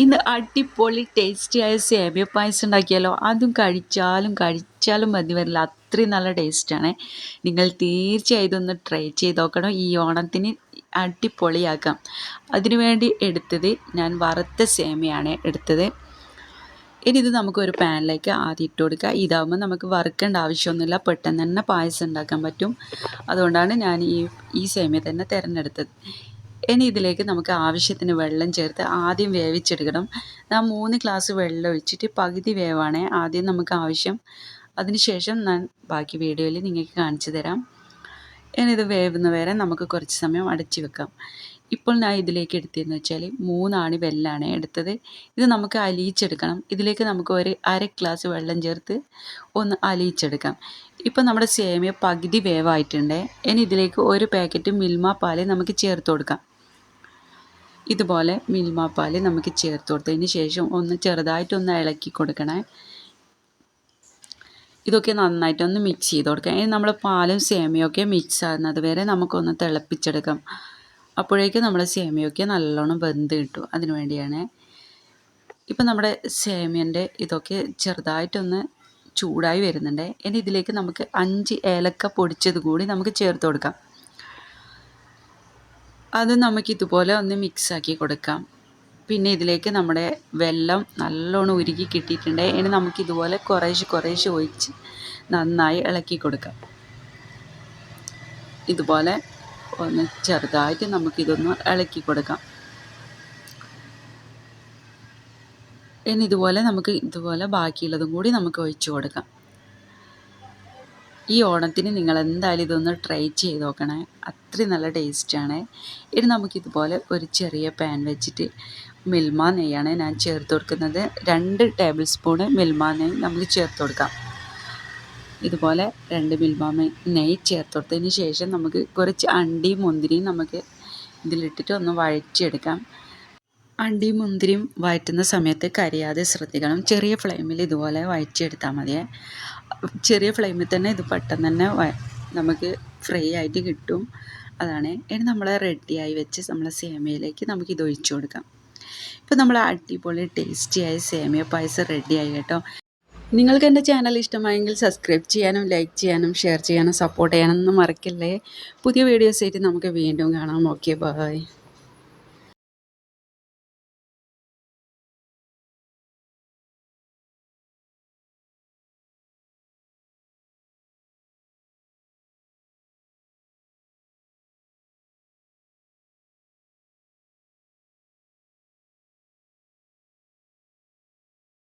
ഇന്ന് അടിപൊളി ടേസ്റ്റിയായ സേമിയ പായസം ഉണ്ടാക്കിയാലോ? അതും കഴിച്ചാലും കഴിച്ചാലും മതി. വരില്ല അത്രയും നല്ല ടേസ്റ്റാണ്. നിങ്ങൾ തീർച്ചയായും ഒന്ന് ട്രൈ ചെയ്ത് നോക്കണം. ഈ ഓണത്തിന് അടിപൊളിയാക്കാം. അതിനുവേണ്ടി എടുത്തത് ഞാൻ വറുത്ത സേമിയാണ് എടുത്തത്. ഇനി ഇത് നമുക്ക് ഒരു പാനിലേക്ക് ആദ്യം ഇട്ട് കൊടുക്കുക. ഇതാകുമ്പോൾ നമുക്ക് വറുക്കേണ്ട ആവശ്യമൊന്നുമില്ല. പെട്ടെന്ന് തന്നെ പായസം ഉണ്ടാക്കാൻ പറ്റും. അതുകൊണ്ടാണ് ഞാൻ ഈ ഈ സേമിയ തന്നെ തിരഞ്ഞെടുത്തത്. ഇനി ഇതിലേക്ക് നമുക്ക് ആവശ്യത്തിന് വെള്ളം ചേർത്ത് ആദ്യം വേവിച്ചെടുക്കണം. ഞാൻ മൂന്ന് ഗ്ലാസ് വെള്ളം ഒഴിച്ചിട്ട് പകുതി വേവാണ്. ആദ്യം നമുക്ക് ആവശ്യം. അതിനുശേഷം ഞാൻ ബാക്കി വീഡിയോയിൽ നിങ്ങൾക്ക് കാണിച്ചു തരാം. ഇനി ഇത് വേവുന്ന വരെ നമുക്ക് കുറച്ച് സമയം അടച്ചു വെക്കാം. ഇപ്പോൾ ഞാൻ ഇതിലേക്ക് എടുത്തതെന്ന് വെച്ചാൽ മൂന്നാണി വെല്ലാണ് എടുത്തത്. ഇത് നമുക്ക് അലിയിച്ചെടുക്കണം. ഇതിലേക്ക് നമുക്ക് ഒരു അര ഗ്ലാസ് വെള്ളം ചേർത്ത് ഒന്ന് അലിയിച്ചെടുക്കാം. ഇപ്പോൾ നമ്മുടെ സേമിയ പകുതി വേവായിട്ടുണ്ട്. ഇനി ഇതിലേക്ക് ഒരു പാക്കറ്റ് മിൽമ പാൽ നമുക്ക് ചേർത്ത് കൊടുക്കാം. ഇതുപോലെ മിൽമ പാൽ നമുക്ക് ചേർത്ത് കൊടുത്തതിന് ശേഷം ഒന്ന് ചെറുതായിട്ടൊന്ന് ഇളക്കി കൊടുക്കണേ. ഇതൊക്കെ നന്നായിട്ടൊന്ന് മിക്സ് ചെയ്ത് കൊടുക്കാം ഇനി നമ്മൾ പാലും സേമിയൊക്കെ മിക്സ് ആകുന്നത് വരെ നമുക്കൊന്ന് തിളപ്പിച്ചെടുക്കാം. അപ്പോഴേക്കും നമ്മുടെ സേമിയൊക്കെ നല്ലോണം വെന്ത് കിട്ടും. അതിനു വേണ്ടിയാണ്. ഇപ്പം നമ്മുടെ സേമിയന്റെ ഇതൊക്കെ ചെറുതായിട്ടൊന്ന് ചൂടായി വരുന്നുണ്ട്. ഇനി ഇതിലേക്ക് നമുക്ക് അഞ്ച് ഏലക്ക പൊടിച്ചത് കൂടി നമുക്ക് ചേർത്ത് കൊടുക്കാം. അത് നമുക്ക് ഇതുപോലെ ഒന്ന് മിക്സാക്കി കൊടുക്കാം. പിന്നെ ഇതിലേക്ക് നമ്മുടെ വെള്ളം നല്ലോണം ഉരുകി കിട്ടിയിട്ടുണ്ട്. ഇനി നമുക്ക് ഇതുപോലെ കുറേശ്ശെ കുറേശ്ശെ ഒഴിച്ച് നന്നായി ഇളക്കി കൊടുക്കാം. ഇതുപോലെ ഒന്ന് ചെറുതായിട്ട് നമുക്കിതൊന്ന് ഇളക്കി കൊടുക്കാം. ഇനി ഇതുപോലെ നമുക്ക് ഇതുപോലെ ബാക്കിയുള്ളതും കൂടി നമുക്ക് ഒഴിച്ചു കൊടുക്കാം. ഈ ഓണത്തിന് നിങ്ങൾ എന്തായാലും ഇതൊന്ന് ട്രൈ ചെയ്ത് നോക്കണേ. അത്രയും നല്ല ടേസ്റ്റാണ് ഇനി നമുക്കിതുപോലെ ഒരു ചെറിയ പാൻ വെച്ചിട്ട് മിൽമ നെയ്യാണ് ഞാൻ ചേർത്ത് കൊടുക്കുന്നത്. രണ്ട് ടേബിൾ സ്പൂണ് മിൽമ നെയ്യ് നമുക്ക് ചേർത്ത് കൊടുക്കാം. ഇതുപോലെ രണ്ട് മിൽമ നെയ്യ് ചേർത്ത് കൊടുത്തതിന് ശേഷം നമുക്ക് കുറച്ച് അണ്ടിയും മുന്തിരിയും നമുക്ക് ഇതിലിട്ടിട്ട് ഒന്ന് വഴറ്റിയെടുക്കാം. അണ്ടിയും മുന്തിരിയും വഴറ്റുന്ന സമയത്ത് കരിയാതെ ശ്രദ്ധിക്കണം. ചെറിയ ഫ്ലെയിമിൽ ഇതുപോലെ വഴറ്റിയെടുത്താൽ മതിയേ. ചെറിയ ഫ്ലെയിമിൽ തന്നെ ഇത് പെട്ടെന്ന് തന്നെ നമുക്ക് ഫ്രൈ ആയിട്ട് കിട്ടും. അതാണ്. ഇനി നമ്മൾ റെഡിയായി വെച്ച് നമ്മളെ സേമിയയിലേക്ക് നമുക്ക് ഇത് ഒഴിച്ചു കൊടുക്കാം. ഇപ്പോൾ നമ്മൾ അടിപൊളി ടേസ്റ്റിയായ സേമിയ പായസം റെഡിയായി കേട്ടോ. നിങ്ങൾക്ക് എന്റെ ചാനൽ ഇഷ്ടമായെങ്കിൽ സബ്സ്ക്രൈബ് ചെയ്യാനും ലൈക്ക് ചെയ്യാനും ഷെയർ ചെയ്യാനും സപ്പോർട്ട് ചെയ്യാനൊന്നും മറക്കല്ലേ. പുതിയ വീഡിയോസ് ആയിട്ട് നമുക്ക് വീണ്ടും കാണാം. Okay bye